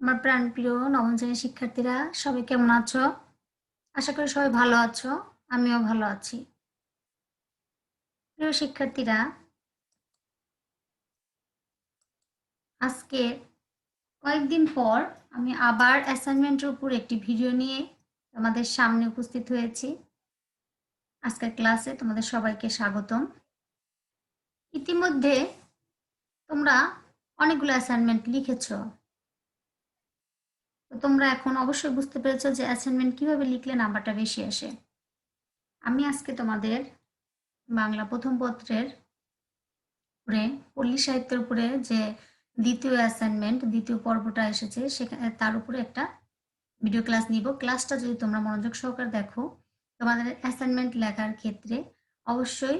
আমার প্রাণপ্রিয় নবম শ্রেণির শিক্ষার্থীরা, সবাই কেমন আছো? আশা করি সবাই ভালো আছো, আমিও ভালো আছি। প্রিয় শিক্ষার্থীরা, আজকে কয়েকদিন পর আমি আবার অ্যাসাইনমেন্টের উপর একটি ভিডিও নিয়ে তোমাদের সামনে উপস্থিত হয়েছি। আজকের ক্লাসে তোমাদের সবাইকে স্বাগতম। ইতিমধ্যে তোমরা অনেকগুলো অ্যাসাইনমেন্ট লিখেছো। তো তোমরা এখন অবশ্যই বুঝতে পেরেছ যে অ্যাসাইনমেন্ট কীভাবে লিখলে নাম্বারটা বেশি আসে। আমি আজকে তোমাদের বাংলা প্রথম পত্রের উপরে পল্লী সাহিত্যের উপরে যে দ্বিতীয় অ্যাসাইনমেন্ট দ্বিতীয় পর্বটা এসেছে সেখানে তার উপরে একটা ভিডিও ক্লাস নিব। ক্লাসটা যদি তোমরা মনোযোগ সহকারে দেখো, তোমাদের অ্যাসাইনমেন্ট লেখার ক্ষেত্রে অবশ্যই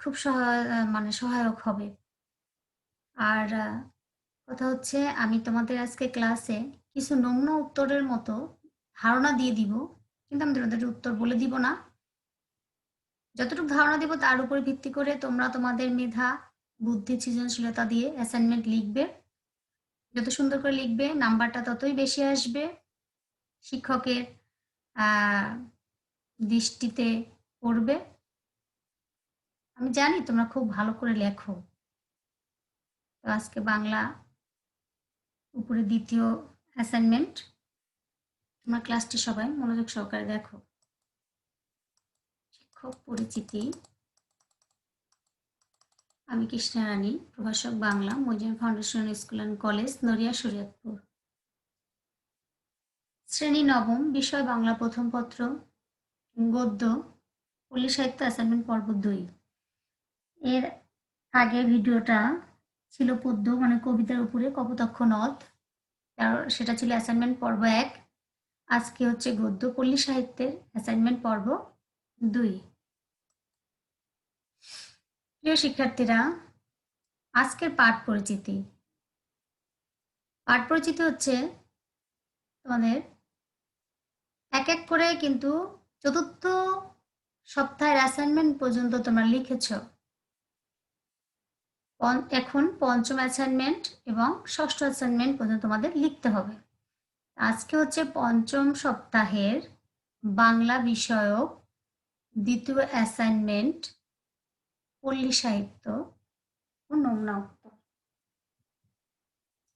খুব সহায় মানে সহায়ক হবে। আর, কথা হচ্ছে আমি তোমাদের আজকে ক্লাসে কিছু নগ্ন উত্তরের মতো ধারণা দিয়ে দিব, কিন্তু আমি তোমাদের উত্তর বলে দিব না। যতটুকু ধারণা দিব, তার উপর ভিত্তি করে তোমরা তোমাদের মেধা, বুদ্ধি, সৃজনশীলতা দিয়ে অ্যাসাইনমেন্ট লিখবে। যত সুন্দর করে লিখবে, নাম্বারটা ততই বেশি আসবে। শিক্ষকের দৃষ্টিতে পড়বে। আমি জানি তোমরা খুব ভালো করে লেখো। তো আজকে বাংলা, উপরে দ্বিতীয় অ্যাসাইনমেন্ট তোমার ক্লাসটি সবাই মনোযোগ সহকারে দেখো। শিক্ষক পরিচিতি। আমি কৃষ্ণা রানী, প্রভাষক Bangla Mojia foundation school and college Naria, Shariatpur. শ্রেণি নবম, বিষয় বাংলা প্রথম পত্র, গদ্য পল্লী সাহিত্য অ্যাসাইনমেন্ট পর্ব দুই। এর আগে ভিডিওটা ছিল পদ্য মানে কবিতার উপরে কপোতক্ষ নদ। সেটা ছিল অ্যাসাইনমেন্ট পর্ব এক। আজকে হচ্ছে গদ্য পল্লী সাহিত্যের অ্যাসাইনমেন্ট পর্ব দুই। প্রিয় শিক্ষার্থীরা, আজকের পাঠ পরিচিতি। পাঠ পরিচিতি হচ্ছে তোমাদের এক এক করে কিন্তু চতুর্থ সপ্তাহের অ্যাসাইনমেন্ট পর্যন্ত তোমরা লিখেছো। এখন পঞ্চম অ্যাসাইনমেন্ট এবং ষষ্ঠ অ্যাসাইনমেন্ট পর্যন্ত তোমাদের লিখতে হবে। আজকে হচ্ছে পঞ্চম সপ্তাহের বাংলা বিষয়ক দ্বিতীয় অ্যাসাইনমেন্ট পল্লী সাহিত্য ও নমুনা উত্তর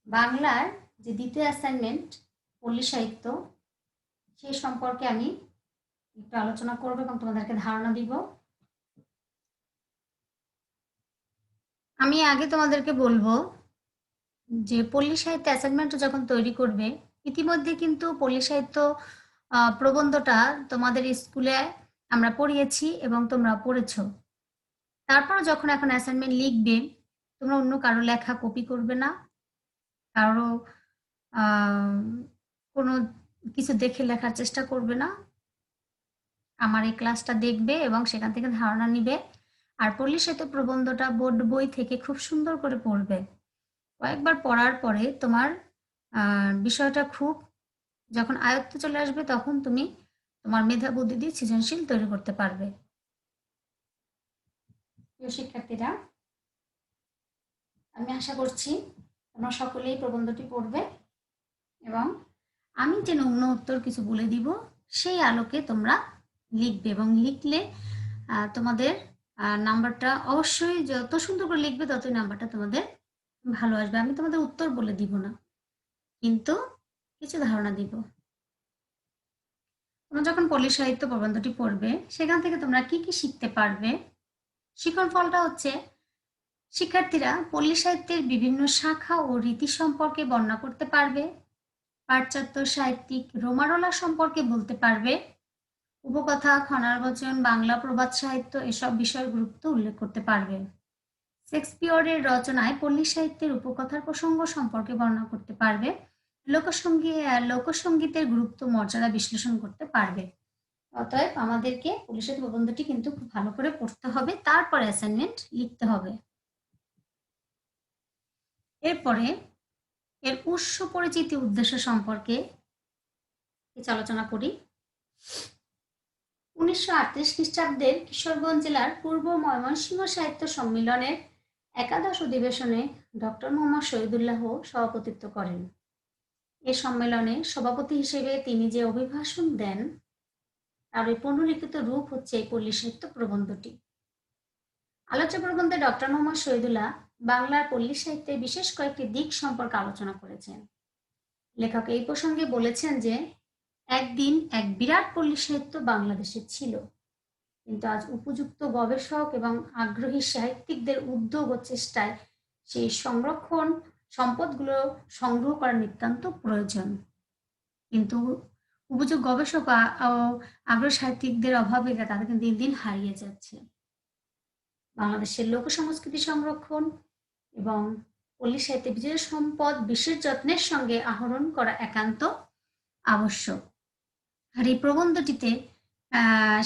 বাংলার যে দ্বিতীয় অ্যাসাইনমেন্ট পল্লী সাহিত্য, সে সম্পর্কে আমি একটু আলোচনা করব এবং তোমাদেরকে ধারণা দিব। আমি আগে তোমাদেরকে বলব যে পল্লী সাহিত্য অ্যাসাইনমেন্ট যখন তৈরি করবে, ইতিমধ্যে কিন্তু পল্লী সাহিত্য প্রবন্ধটা তোমাদের স্কুলে আমরা পড়িয়েছি এবং তোমরা পড়েছ। তারপর যখন এখন অ্যাসাইনমেন্ট লিখবে, তোমরা অন্য কারও লেখা কপি করবে না। কারও কোনো কিছু দেখে লেখার চেষ্টা করবে না। আমার এই ক্লাসটা দেখবে এবং সেখান থেকে ধারণা নিবে। আর পল্লী তো প্রবন্ধটা বোর্ড বই থেকে খুব সুন্দর করে পড়বে। কয়েকবার পড়ার পরে তোমার বিষয়টা খুব যখন আয়ত্ত চলে আসবে তখন তুমি তোমার মেধা বুদ্ধি দিয়ে সৃজনশীল তৈরি করতে পারবে। শিক্ষার্থীরা, আমি আশা করছি তোমরা সকলেই প্রবন্ধটি পড়বে এবং আমি যে নগ্ন উত্তর কিছু বলে দিব, সেই আলোকে তোমরা লিখবে এবং লিখলে তোমাদের নাম্বারটা অবশ্যই যত সুন্দর করে লিখবে ততই নাম্বারটা তোমাদের ভালো আসবে। আমি তোমাদের উত্তর বলে দিব না, কিন্তু কিছু ধারণা দিব। তোমরা যখন পল্লী সাহিত্য প্রবন্ধটি পড়বে, সেখান থেকে তোমরা কি কি শিখতে পারবে? শিখন ফলটা হচ্ছে, শিক্ষার্থীরা পল্লী সাহিত্যের বিভিন্ন শাখা ও রীতি সম্পর্কে বর্ণনা করতে পারবে, পাশ্চাত্য সাহিত্যিক রোমারোলা সম্পর্কে বলতে পারবে উপকথা খনার বচন, বাংলা প্রবাদ সাহিত্য এসব বিষয়ের গুরুত্ব উল্লেখ করতে পারবে। শেক্সপিয়রের রচনায় পল্লী সাহিত্যের উপকথার প্রসঙ্গ সম্পর্কে বর্ণনা করতে পারবে। লোকসঙ্গী লোকসঙ্গীতের গুরুত্ব, মর্যাদা বিশ্লেষণ করতে পারবে। অতএব আমাদেরকে পুলিশের প্রবন্ধটি কিন্তু খুব ভালো করে পড়তে হবে, তারপরে অ্যাসাইনমেন্ট লিখতে হবে। এরপরে এর উৎস পরিচিতি উদ্দেশ্য সম্পর্কে আলোচনা করি। উনিশশো আটত্রিশ খ্রিস্টাব্দের কিশোরগঞ্জ জেলার পূর্ব ময়মনসিংহ সাহিত্য সম্মেলনের একাদশ অধিবেশনে ডক্টর মোহাম্মদ শহীদুল্লাহ সভাপতিত্ব করেন। এ সম্মেলনে সভাপতি হিসেবে তিনি যে অভিভাষণ দেন, তার ওই পুনর্লিখিত রূপ হচ্ছে এই পল্লী সাহিত্য প্রবন্ধটি। আলোচ্য প্রবন্ধে ডক্টর মোহাম্মদ শহীদুল্লাহ বাংলার পল্লী সাহিত্যে বিশেষ কয়েকটি দিক সম্পর্কে আলোচনা করেছেন। লেখক এই প্রসঙ্গে বলেছেন যে একদিন এক বিরাট পল্লী সাহিত্য বাংলাদেশে ছিল। কিন্তু আজ উপযুক্ত গবেষক এবং আগ্রহী সাহিত্যিকদের উদ্যোগ ও চেষ্টায় সেই সংরক্ষণ সম্পদগুলো সংগ্রহ করা নিতান্ত প্রয়োজন। কিন্তু উপযোগ গবেষক আগ্রহ সাহিত্যিকদের অভাবে তাদের কিন্তু দিন দিন হারিয়ে যাচ্ছে। বাংলাদেশের লোক সংস্কৃতি সংরক্ষণ এবং পল্লী সাহিত্যে বিজয় সম্পদ, বিশেষ যত্নের সঙ্গে আহরণ করা একান্ত আবশ্যক। আর এই প্রবন্ধটিতে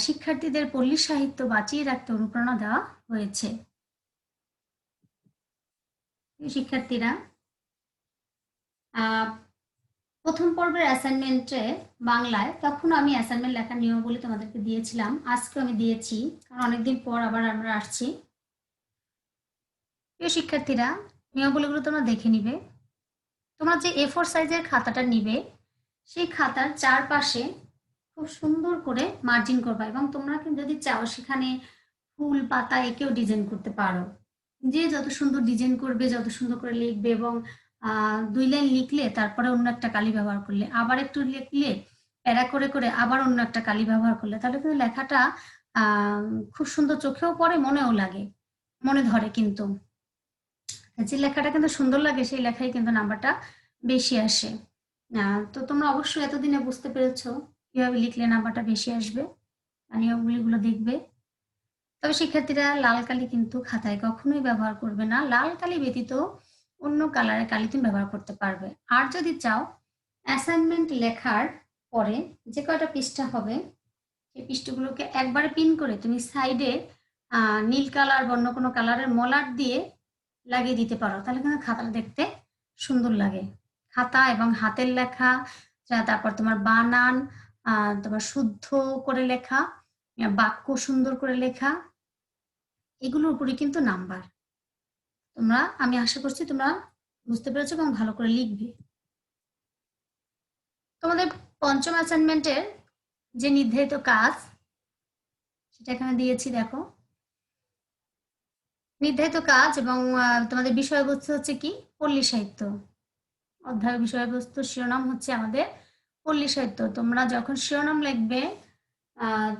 শিক্ষার্থীদের পল্লী সাহিত্য বাঁচিয়ে রাখতে অনুপ্রেরণা দেওয়া হয়েছে। শিক্ষার্থীরা প্রথম পর্বের অ্যাসাইনমেন্টে বাংলায়, তখন আমি অ্যাসাইনমেন্ট লেখার নিয়মগুলি তোমাদেরকে দিয়েছিলাম। আজকে আমি দিয়েছি, কারণ অনেকদিন পর আবার আমরা আসছি। প্রিয় শিক্ষার্থীরা নিয়মগুলিগুলো তোমরা দেখে নিবে। তোমরা যে এ ফোর সাইজের খাতাটা নিবে, সেই খাতার চারপাশে খুব সুন্দর করে মার্জিন করবা এবং তোমরা যদি চাও সেখানে ফুল পাতা একেও ডিজাইন করতে পারো। যে যত সুন্দর ডিজাইন করবে, যত সুন্দর করে লিখবে এবং দুই লাইন লিখলে তারপরে অন্য একটা কালি ব্যবহার করলে, আবার একটু লিখলে প্যারা করে করে আবার অন্য একটা কালি ব্যবহার করলে, তাহলে কিন্তু লেখাটা খুব সুন্দর চোখেও পড়ে, মনেও লাগে, মনে ধরে কিন্তু। যে লেখাটা কিন্তু সুন্দর লাগে, সেই লেখাই কিন্তু নাম্বারটা বেশি আসে। তো তোমরা অবশ্যই এতদিনে বুঝতে পেরেছ কীভাবে লিখলে নাম্বারটা বেশি আসবে নিয়মগুলিগুলো দেখবে। তবে শিক্ষার্থীরা লাল কালি কিন্তু খাতায় কখনোই ব্যবহার করবে না। লাল কালি ব্যতীত অন্য কালারের কালি তুমি ব্যবহার করতে পারবে। আর যদি চাও অ্যাসাইনমেন্ট লেখার পরে যে কয়টা পৃষ্ঠা হবে, সেই পৃষ্ঠাগুলোকে একবারে পিন করে তুমি সাইডে নীল কালার বা অন্য কোনো কালারের মলার দিয়ে লাগিয়ে দিতে পারো। তাহলে কিন্তু খাতাটা দেখতে সুন্দর লাগে। খাতা এবং হাতের লেখা তারপর তোমার বানান তোমার শুদ্ধ করে লেখা বাক্য সুন্দর করে লেখা, এগুলোর উপরে কিন্তু নাম্বার। তোমরা, আমি আশা করছি তোমরা বুঝতে পেরেছ এবং ভালো করে লিখবে। তোমাদের পঞ্চম অ্যাসাইনমেন্টের যে নির্ধারিত কাজ, সেটা এখানে দিয়েছি, দেখো। নির্ধারিত কাজ এবং তোমাদের বিষয়বস্তু হচ্ছে কি? পল্লী সাহিত্য। অধ্যায় বিষয়বস্তু, শিরোনাম হচ্ছে আমাদের পল্লী সাহিত্য তোমরা যখন শিরোনাম লিখবে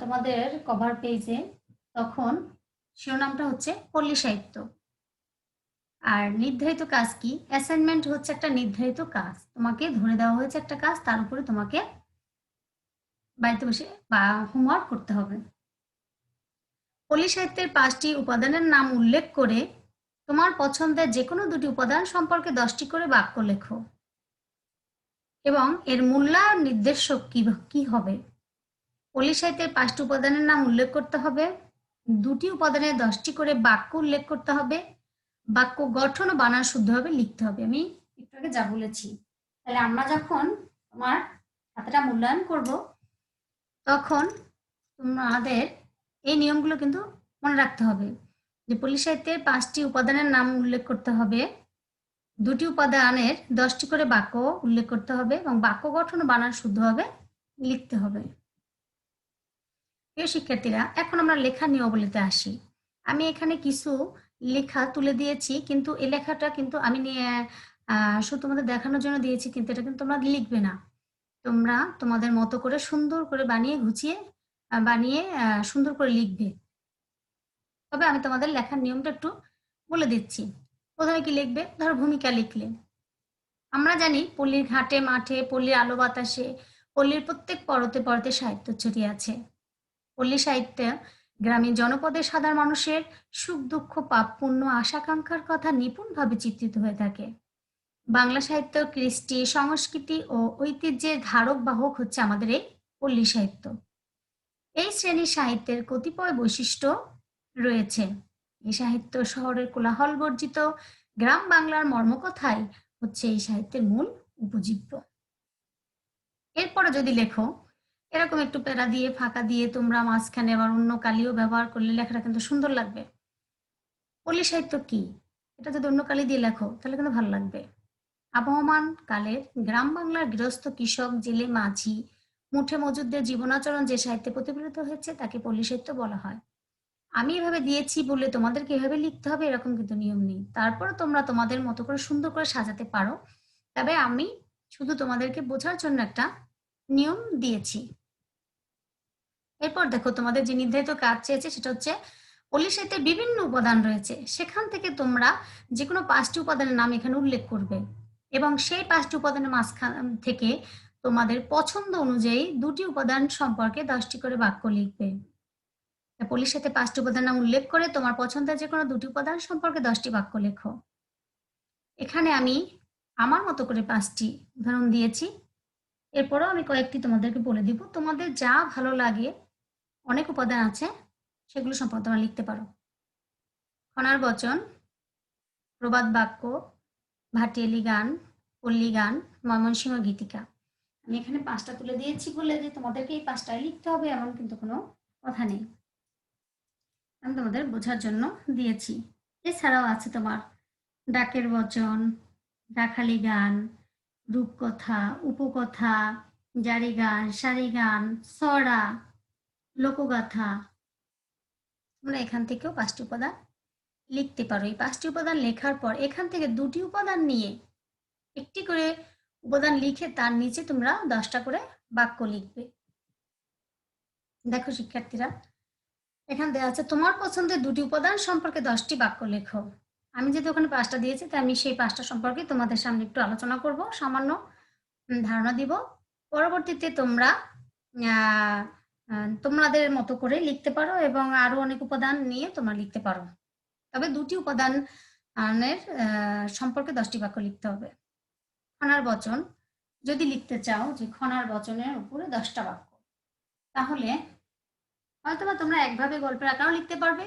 তোমাদের কভার পেজে তখন শিরোনামটা হচ্ছে পল্লী সাহিত্য আর নির্ধারিত কাজ কি? অ্যাসাইনমেন্ট হচ্ছে একটা নির্ধারিত কাজ। তোমাকে ধরে দেওয়া হয়েছে একটা কাজ, তার উপরে তোমাকে বাড়িতে বসে বা হোমওয়ার্ক করতে হবে। পল্লী সাহিত্যের পাঁচটি উপাদানের নাম উল্লেখ করে তোমার পছন্দের যে কোনো দুটি উপাদান সম্পর্কে দশটি করে বাক্য লেখো। এবং এর মূল্যায়ন নির্দেশক কি কি হবে? পল্লী সাহিত্যের পাঁচটি উপাদানের নাম উল্লেখ করতে হবে। দুটি উপাদানের দশটি করে বাক্য উল্লেখ করতে হবে। বাক্য গঠন ও বানান শুদ্ধভাবে লিখতে হবে। আমি একটু আগে যা বলেছি। তাহলে আমরা যখন তোমার খাতাটা মূল্যায়ন করব, তখন তোমাদের এই নিয়মগুলো কিন্তু মনে রাখতে হবে। যে পল্লী সাহিত্যের পাঁচটি উপাদানের নাম উল্লেখ করতে হবে। দুটি উপাদানের দশটি করে বাক্য উল্লেখ করতে হবে এবং বাক্য গঠন বানান শুদ্ধভাবে লিখতে হবে। প্রিয় শিক্ষার্থীরা, এখন আমরা লেখা নিয়মাবলীতে আসি। আমি এখানে কিছু লেখা তুলে দিয়েছি, কিন্তু এই লেখাটা কিন্তু আমি নিয়ে শুধু তোমাদের দেখানোর জন্য দিয়েছি, কিন্তু এটা কিন্তু তোমরা লিখবে না। তোমরা তোমাদের মতো করে সুন্দর করে বানিয়ে গুছিয়ে বানিয়ে সুন্দর করে লিখবে। তবে আমি তোমাদের লেখার নিয়মটা একটু বলে দিচ্ছি। প্রথমে কি লিখবে? ধরো ভূমিকা লিখলে। আমরা জানি পল্লীর ঘাটে, মাঠে, পল্লীর আলো বাতাসে, পল্লীর প্রত্যেক পরতে পরতে সাহিত্য ছড়িয়ে আছে। পল্লী সাহিত্যে গ্রামীণ জনপদের সাধারণ মানুষের সুখ, দুঃখ, পাপ, পুণ্য আশাকাঙ্ক্ষার কথা নিপুণভাবে চিত্রিত হয়ে থাকে। বাংলা সাহিত্য, কৃষ্টি, সংস্কৃতি ও ঐতিহ্যের ধারক বাহক হচ্ছে আমাদের এই পল্লী সাহিত্য। এই শ্রেণির সাহিত্যের কতিপয় বৈশিষ্ট্য রয়েছে। এই সাহিত্য শহরের কোলাহল বর্জিত গ্রাম বাংলার মর্মকথাই হচ্ছে এই সাহিত্যের মূল উপজীব্য। এরপরে যদি লেখো, এরকম একটু প্যারা দিয়ে, ফাঁকা দিয়ে তোমরা মাঝখানে আবার অন্য কালিও ব্যবহার করলে লেখাটা কিন্তু সুন্দর লাগবে। পল্লী সাহিত্য কি? এটা যদি অন্য কালি দিয়ে লেখো, তাহলে কিন্তু ভালো লাগবে। আবহমান কালের গ্রাম বাংলার গৃহস্থ কৃষক, জেলে মাঝি, মুঠে মজুরদের জীবনাচরণ যে সাহিত্যে প্রতিফলিত হয়েছে, তাকে পল্লী সাহিত্য বলা হয়। আমি এভাবে দিয়েছি বলে তোমাদেরকে এভাবে লিখতে হবে, এরকম কিন্তু নিয়ম নেই। তারপর তোমরা তোমাদের মতো করে সুন্দর করে সাজাতে পারো। তবে আমি শুধু তোমাদেরকে বোঝার জন্য একটা নিয়ম দিয়েছি। এরপর দেখো, তোমাদের যে নির্ধারিত কাজ চেয়েছে সেটা হচ্ছে সাহিত্যের বিভিন্ন উপাদান রয়েছে। সেখান থেকে তোমরা যে কোনো পাঁচটি উপাদানের নাম এখানে উল্লেখ করবে এবং সেই পাঁচটি উপাদানের মাঝখান থেকে তোমাদের পছন্দ অনুযায়ী দুটি উপাদান সম্পর্কে দশটি করে বাক্য লিখবে। পল্লীর সাথে পাঁচটি উপাদান নাম উল্লেখ করে তোমার পছন্দের যে কোনো দুটি উপাদান সম্পর্কে দশটি বাক্য লেখো। এখানে আমি আমার মতো করে পাঁচটি উদাহরণ দিয়েছি। এরপরও আমি কয়েকটি তোমাদেরকে বলে দিব। তোমাদের যা ভালো লাগে, অনেক উপাদান আছে, সেগুলো সম্পর্কে তোমরা লিখতে পারো। খনার বচন, প্রবাদ বাক্য, ভাটিয়ালি গান, পল্লী গান, ময়মনসিংহ গীতিকা। আমি এখানে পাঁচটা তুলে দিয়েছি বলে যে তোমাদেরকে এই পাঁচটাই লিখতে হবে, এমন কিন্তু কোনো কথা নেই। আমি তোমাদের বোঝার জন্য দিয়েছি। এছাড়াও আছে তোমার ডাকের বচন, রাখালি গান, রূপকথা, উপকথা, জারি গান, সারি গান, সরা, লোকগাথা। তোমরা এখান থেকেও পাঁচটি উপাদান লিখতে পারো। এই পাঁচটি উপাদান লেখার পর এখান থেকে দুটি উপাদান নিয়ে একটি করে উপাদান লিখে তার নিচে তোমরা দশটা করে বাক্য লিখবে। দেখো শিক্ষার্থীরা এখানে দেওয়া আছে, তোমার পছন্দের দুটি উপাদান সম্পর্কে দশটি বাক্য লেখো। আমি যেহেতু ওখানে পাঁচটা দিয়েছি, তাই আমি সেই পাঁচটা সম্পর্কে তোমাদের সামনে একটু আলোচনা করব, সামান্য ধারণা দিব। পরবর্তীতে তোমরা তোমাদের মতো করে লিখতে পারো এবং আরও অনেক উপাদান নিয়ে তোমরা লিখতে পারো। তবে দুটি উপাদানের সম্পর্কে দশটি বাক্য লিখতে হবে। খনার বচন, যদি লিখতে চাও যে খনার বচনের উপরে দশটা বাক্য, তাহলে হয়তোবা তোমরা একভাবে গল্পের আকারও লিখতে পারবে।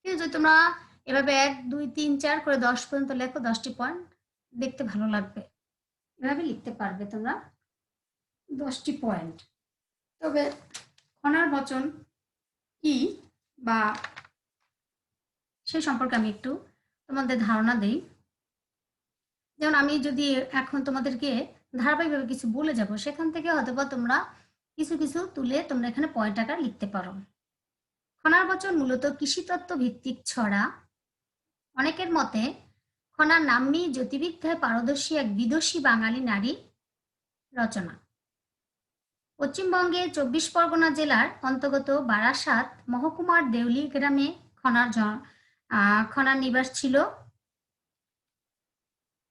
কিন্তু যদি তোমরা এভাবে এক, দুই, তিন, চার করে দশ পর্যন্ত লেখো, দশটি পয়েন্ট, দেখতে ভালো লাগবে। এভাবে লিখতে পারবে তোমরা দশটি পয়েন্ট। তবে খনার বচন কি বা সেই সম্পর্কে আমি একটু তোমাদের ধারণা দেই। যেমন আমি যদি এখন তোমাদেরকে ধারাবাহিকভাবে কিছু বলে যাব, সেখান থেকে হয়তো বা তোমরা কিছু কিছু তুলে তোমরা এখানে পয়েন্ট আকার লিখতে পারো। খনার বচন মূলত কৃষিতত্ত্ব ভিত্তিক ছড়া। অনেকের মতে খনার নাম্নী জ্যোতির্বিদ্যায় পারদর্শী এক বিদুষী বাঙালি নারী রচনা। পশ্চিমবঙ্গে চব্বিশ পরগনা জেলার অন্তর্গত বারাসাত মহকুমার দেউলি গ্রামে খনার খনার নিবাস ছিল।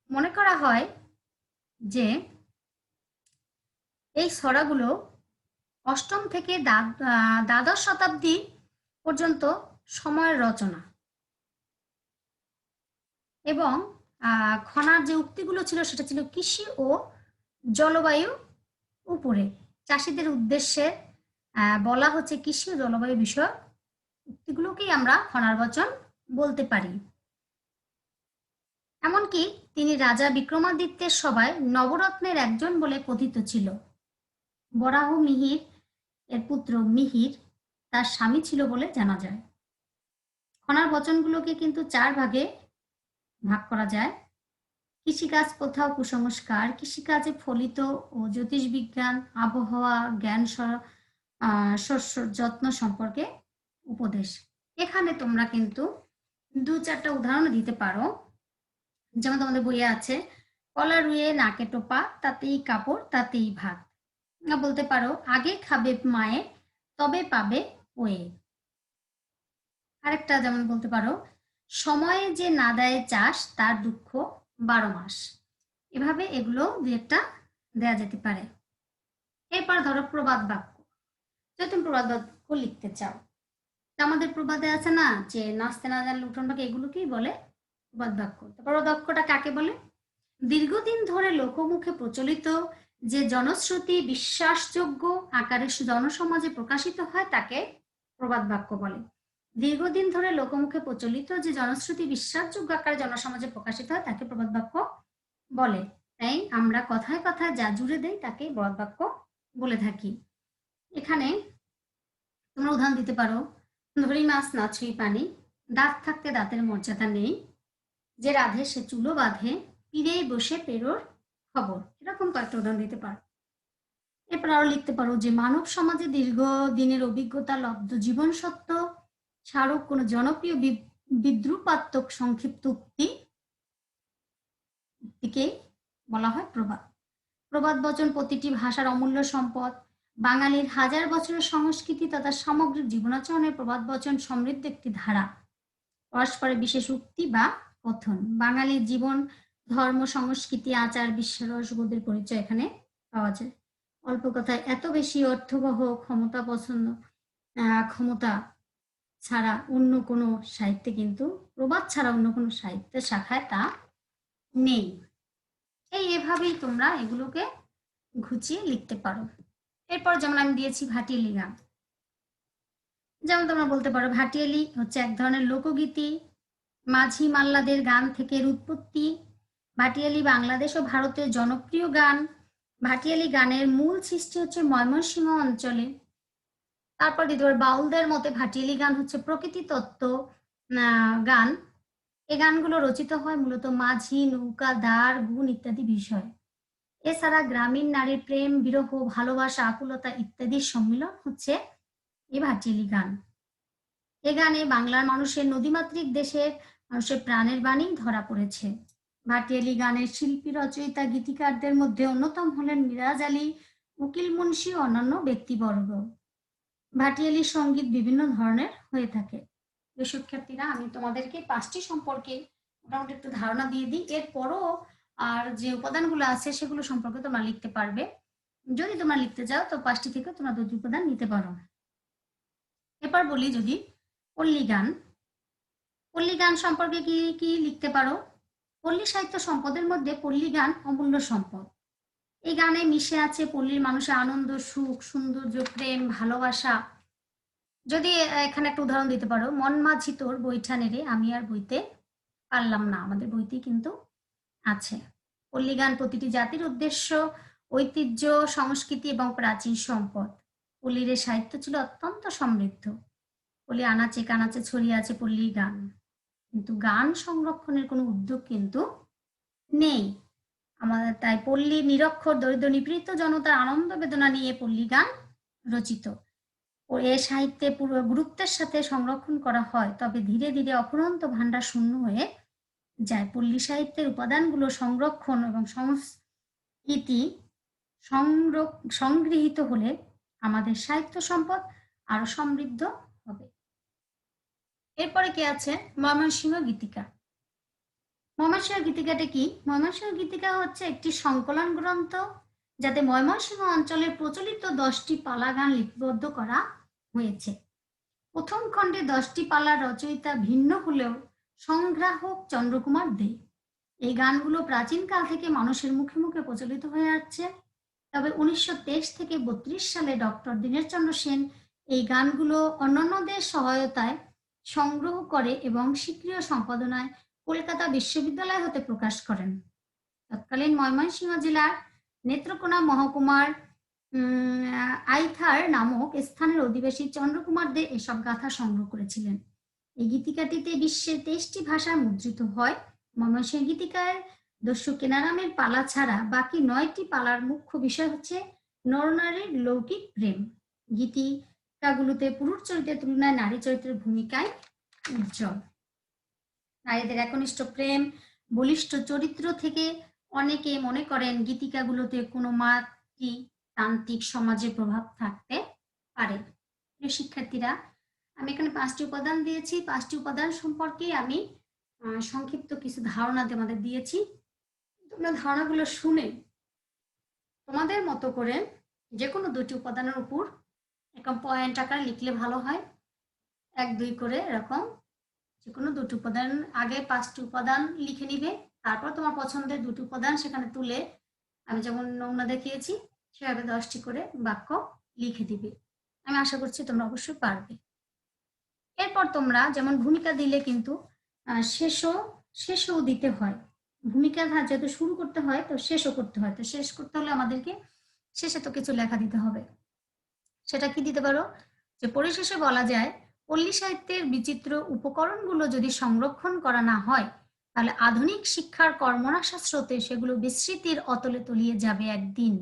মনে করা হয় যে এই ছড়াগুলো অষ্টম থেকে দ্বাদশ শতাব্দী পর্যন্ত সময়ের রচনা। এবং খনার যে উক্তিগুলো ছিল সেটা ছিল কৃষি ও জলবায়ু উপরে। চাষিদের উদ্দেশ্যে বলা হচ্ছে কৃষি ও জলবায়ু বিষয়ক উক্তিগুলোকেই আমরা খনার বচন বলতে পারি। এমনকি তিনি রাজা বিক্রমাদিত্যের সভায় নবরত্নের একজন বলে কথিত ছিল। বরাহ মিহির এর পুত্র মিহির তার স্বামী ছিল বলে জানা যায়। খনার বচনগুলোকে কিন্তু চার ভাগে ভাগ করা যায়। কৃষিকাজ, প্রথা ও কুসংস্কার। কৃষিকাজে ফলিত ও জ্যোতিষ বিজ্ঞান আবহাওয়া, জ্ঞান শস্য যত্ন সম্পর্কে উপদেশ। এখানে তোমরা কিন্তু দু চারটা উদাহরণ দিতে পারো। যেমন তোমাদের বইয়ে আছে, কলা রুয়ে নাকে টোপা, তাতেই কাপড়, তাতেই ভাত। বলতে পারো, আগে খাবে মায়ে, তবে পাবে ওয়ে। আরেকটা যেমন বলতে পারো, সময়ে যে না দেয় চাষ, তার দুঃখ বারো মাস। এভাবে এগুলো দু একটা দেয়া যেতে পারে। এরপর ধরো প্রবাদ বাক্য। যদি তুমি প্রবাদ বাক্য লিখতে চাও। আমাদের প্রবাদে আছে না, যে নাচতে না জানলে উঠোন বাক্য এগুলোকেই বলে? প্রবাদ বাক্য। তারপর বাক্যটা কাকে বলে? দীর্ঘদিন ধরে লোকমুখে প্রচলিত যে জনশ্রুতি বিশ্বাসযোগ্য আকারে জনসমাজে প্রকাশিত হয় তাকে প্রবাদ বাক্য বলে। দীর্ঘদিন ধরে লোকমুখে প্রচলিত যে জনশ্রুতি বিশ্বাসযোগ্য আকারে জনসমাজে প্রকাশিত হয় তাকে প্রবাদ বাক্য বলে। তাই আমরা কথায় কথায় যা জুড়ে দেই তাকে প্রবাদ বাক্য বলে থাকি। এখানে তোমরা উদাহরণ দিতে পারো, ধরি মাছ না ছুঁই পানি, দাঁত থাকতে দাঁতের মর্যাদা নেই, যে রাধে সে চুলো বাঁধে পীরেই বসে পেরোর খবর। এরকম কয়েকটা উদাহরণ দিতে পারো। এরপর আরও লিখতে পারো যে, মানব সমাজে দীর্ঘ দিনের অভিজ্ঞতা, লব্ধ জীবন সত্য, স্মারক কোনো জনপ্রিয় বিদ্রুপাত্মক সংক্ষিপ্ত উক্তি উক্তিকে বলা হয় প্রবাদ। প্রবাদ বচন প্রতিটি ভাষার অমূল্য সম্পদ। বাঙালির হাজার বছরের সংস্কৃতি তথা সামগ্রিক জীবনাচরণের প্রবাদ বচন সমৃদ্ধ একটি ধারা। পরস্পরের বিশেষ উক্তি বা কথন। বাঙালির জীবন ধর্ম, সংস্কৃতি, আচার, বিশ্বাস বোধের পরিচয় এখানে পাওয়া যায়। অল্প কথায়, এত বেশি অর্থবহ ক্ষমতা পছন্দ ক্ষমতা ছাড়া অন্য কোনো সাহিত্যে কিন্তু, প্রবাদ ছাড়া অন্য কোনো সাহিত্যের শাখায় তা নেই। এই এভাবেই তোমরা এগুলোকে ঘুচিয়ে লিখতে পারো। এরপর যেমন আমি দিয়েছি ভাটিয়ালি গান যেমন তোমরা বলতে পারো, ভাটিয়ালি হচ্ছে এক ধরনের লোকগীতি, মাঝি মাল্লাদের গান থেকে উৎপত্তি ভাটিয়ালি বাংলাদেশ ও ভারতের জনপ্রিয় গান। ভাটিয়ালি গানের মূল সৃষ্টি হচ্ছে ময়মনসিংহ অঞ্চলে। তারপর দিতে পারো বাউলদের মতে ভাটিয়ালি গান হচ্ছে প্রকৃতি তত্ত্ব গান। এ গানগুলো রচিত হয় মূলত মাঝি, নৌকা, দ্বার, গুণ ইত্যাদি বিষয়। এছাড়া গ্রামীণ নারীর প্রেম, বিরহ, ভালোবাসা, আকুলতা ইত্যাদির সম্মিলন হচ্ছে এই ভাটিয়ালি গান। এ গানে বাংলার মানুষের নদীমাতৃক দেশের মানুষের প্রাণের বাণী ধরা পড়েছে। ভাটিয়ালি গানের শিল্পী, রচয়িতা, গীতিকারদের মধ্যে অন্যতম হলেন মিরাজ আলী, উকিল মুন্সী অন্যান্য ব্যক্তিবর্গ। ভাটিয়ালি সংগীত বিভিন্ন ধরনের হয়ে থাকে। শিক্ষার্থীরা আমি তোমাদেরকে পাঁচটি সম্পর্কে মোটামুটি একটু ধারণা দিয়ে দিই। এরপরও আর যে উপাদানগুলো আছে, সেগুলো সম্পর্কে তোমরা লিখতে পারবে। যদি তোমরা লিখতে চাও তো পাঁচটি থেকে তোমরা দুটি উপাদান নিতে পারো। এবার বলি যদি পল্লী গান। পল্লী গান সম্পর্কে কি কি লিখতে পারো? পল্লী সাহিত্য সম্পদের মধ্যে পল্লী গান অমূল্য সম্পদ। এই গানে মিশে আছে পল্লীর মানুষের আনন্দ, সুখ, সৌন্দর্য, প্রেম, ভালোবাসা। যদি এখানে একটা উদাহরণ দিতে পারো, মন মাঝি তোর বইটা নেড়ে আমি আর বইতে পারলাম না, আমাদের বইতেই কিন্তু আছে। পল্লী গান প্রতিটি জাতির উদ্দেশ্য, ঐতিহ্য, সংস্কৃতি এবং প্রাচীন সম্পদ। পল্লীর সাহিত্য ছিল অত্যন্ত সমৃদ্ধ। পল্লী আনাচে কানাচে ছড়িয়ে আছে পল্লী গান। কিন্তু গান সংরক্ষণের কোনো উদ্যোগ কিন্তু নেই। আমাদের তাই পল্লী নিরক্ষর দরিদ্র নিপীড়িত জনতার আনন্দ বেদনা নিয়ে পল্লী গান রচিত। ও এ সাহিত্যে পুরো গুরুত্বের সাথে সংরক্ষণ করা হয়, তবে ধীরে ধীরে অফুরন্ত ভান্ডার শূন্য হয়ে যায়। পল্লী সাহিত্যের উপাদানগুলো সংরক্ষণ এবং সংস্কৃতি সংগৃহীত হলে আমাদের সাহিত্য সম্পদ আরও সমৃদ্ধ হবে। এরপরে কি আছে? ময়মনসিংহ গীতিকা। ময়মনসিংহ গীতিকাটা কি? ময়মনসিংহ গীতিকা হচ্ছে একটি সংকলন গ্রন্থ যাতে ময়মনসিংহ অঞ্চলের প্রচলিত দশটি পালা গান লিপিবদ্ধ করা হয়েছে। প্রথম খণ্ডে দশটি পালার রচয়িতা ভিন্ন হলেও সংগ্রাহক চন্দ্রকুমার দে। এই গানগুলো প্রাচীনকাল থেকে মানুষের মুখে মুখে প্রচলিত হয়ে আসছে। তবে উনিশশো তেইশ থেকে বত্রিশ সালে ডক্টর দীনেশচন্দ্র সেন এই গানগুলো অন্যান্যদের সহায়তায় সংগ্রহ করে এবং স্বীক্রিয় সম্পাদনায় কলকাতা বিশ্ববিদ্যালয় হতে প্রকাশ করেন। তৎকালীন ময়মনসিংহ জেলার নেত্রকোনা মহকুমার আইথার নামক স্থানের অধিবাসী চন্দ্রকুমার দে এসব গাথা সংগ্রহ করেছিলেন। এই গীতিকাটিতে বিশ্বের তেইশটি ভাষায় মুদ্রিত হয়। ময়মনসিংহ গীতিকার দস্যু কেনারামের পালা ছাড়া বাকি নয়টি পালার মুখ্য বিষয় হচ্ছে নরনারীর লৌকিক প্রেম। গীতিকাগুলোতে পুরুষ চরিত্রের তুলনায় নারী চরিত্রের ভূমিকায় উজ্জ্বল। নারীদের একনিষ্ঠ প্রেম, বলিষ্ঠ চরিত্র থেকে অনেকে মনে করেন গীতিকাগুলোতে কোনো মাতৃ তান্ত্রিক সমাজের প্রভাব থাকতে পারে। প্রিয় শিক্ষার্থীরা, আমি এখানে পাঁচটি উপাদান দিয়েছি। পাঁচটি উপাদান সম্পর্কে আমি সংক্ষিপ্ত কিছু ধারণা তোমাদের দিয়েছি। তোমরা ধারণাগুলো শুনে তোমাদের মতো করে যে কোনো দুটি উপাদানের উপর এরকম পয়েন্ট আকারে লিখলে ভালো হয়। এক, দুই করে এরকম যে কোনো দুটো উপাদান, আগে পাঁচটি উপাদান লিখে নিবে, তারপর তোমার পছন্দের দুটো উপাদান সেখানে তুলে আমি যেমন নমুনা দেখিয়েছি, সেভাবে দশটি করে বাক্য লিখে দিবে। আমি আশা করছি তোমরা অবশ্যই পারবে। এরপর তোমরা যেমন ভূমিকা দিলে কিন্তু শেষও শেষও দিতে হয়। ভূমিকা যেহেতু শুরু করতে হয়, তো শেষও করতে হয়। তো শেষ করতে হলে আমাদেরকে শেষে তো কিছু লেখা দিতে হবে। সেটা কি দিতে পারো? যে পরিশেষে বলা যায়, পল্লী সাহিত্যের বিচিত্র উপকরণগুলো যদি সংরক্ষণ করা না হয়, তাহলে আধুনিক শিক্ষার কর্মনাশা স্রোতে সেগুলো বিস্মৃতির অতলে তলিয়ে যাবে একদিন।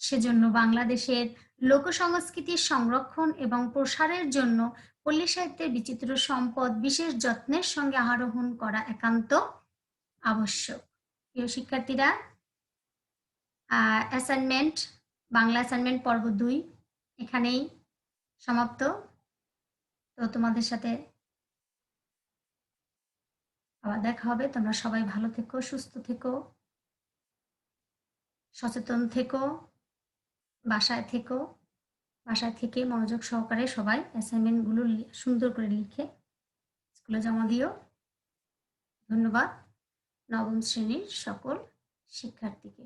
সেজন্য বাংলাদেশের লোক সংস্কৃতির সংরক্ষণ এবং প্রসারের জন্য পল্লী সাহিত্যের বিচিত্র সম্পদ বিশেষ যত্নের সঙ্গে আরোহণ করা একান্ত আবশ্যক। প্রিয় শিক্ষার্থীরা অ্যাসাইনমেন্ট বাংলা অ্যাসাইনমেন্ট পর্ব দুই। এখানেই সমাপ্ত। তো তোমাদের সাথে আবার দেখা হবে। তোমরা সবাই ভালো থেকো, সুস্থ থেকো, সচেতন থেকো, বাসায় থেকো। বাসায় থেকে মনোযোগ সহকারে সবাই অ্যাসাইনমেন্টগুলো সুন্দর করে লিখে স্কুলে জমা দিও। ধন্যবাদ। নবম শ্রেণির সকল শিক্ষার্থীকে।